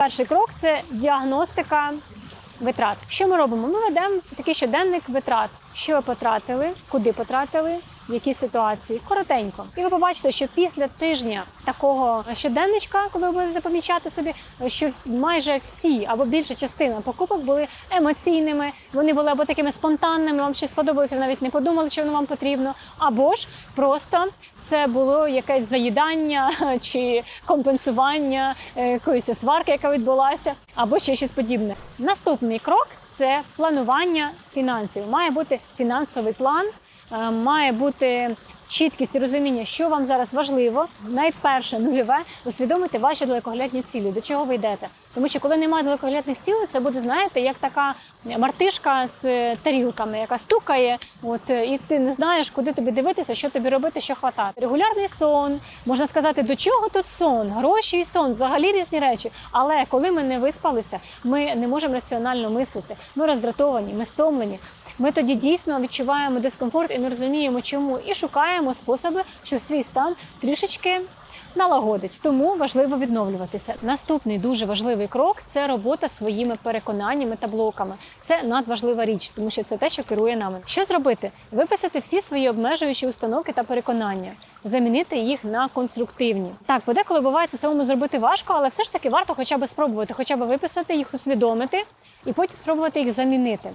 Перший крок це діагностика витрат. Що ми робимо? Ми ведемо такий щоденник витрат. Що ви потратили, куди потратили, які ситуації коротенько. І ви побачите, що після тижня такого щоденничка, коли ви будете помічати собі, що майже всі або більша частина покупок були емоційними, вони були або такими спонтанними, вам щось сподобалося, ви навіть не подумали, що воно вам потрібно, або ж просто це було якесь заїдання чи компенсування е, якоїсь сварки, яка відбулася, або ще щось подібне. Наступний крок це планування фінансів. Має бути фінансовий план, має бути чіткість і розуміння, що вам зараз важливо. Найперше нульове усвідомити ваші далекоглядні цілі, до чого ви йдете. Тому що коли немає далекоглядних цілей, це буде, знаєте, як така мартишка з е, тарілками, яка стукає, от е, і ти не знаєш, куди тобі дивитися, що тобі робити, що хватати. Регулярний сон, можна сказати, до чого тут сон, гроші і сон, взагалі різні речі. Але коли ми не виспалися, ми не можемо раціонально мислити. Ми роздратовані, ми стомлені. Ми тоді дійсно відчуваємо дискомфорт і не розуміємо, чому, і шукаємо способи, щоб свій стан трішечки налагодить. Тому важливо відновлюватися. Наступний дуже важливий крок це робота своїми переконаннями та блоками. Це надважлива річ, тому що це те, що керує нами. Що зробити? Виписати всі свої обмежуючі установки та переконання. Замінити їх на конструктивні. Так, подеколи буває це самому зробити важко, але все ж таки варто хоча б спробувати, хоча б виписати їх, усвідомити і потім спробувати їх замінити.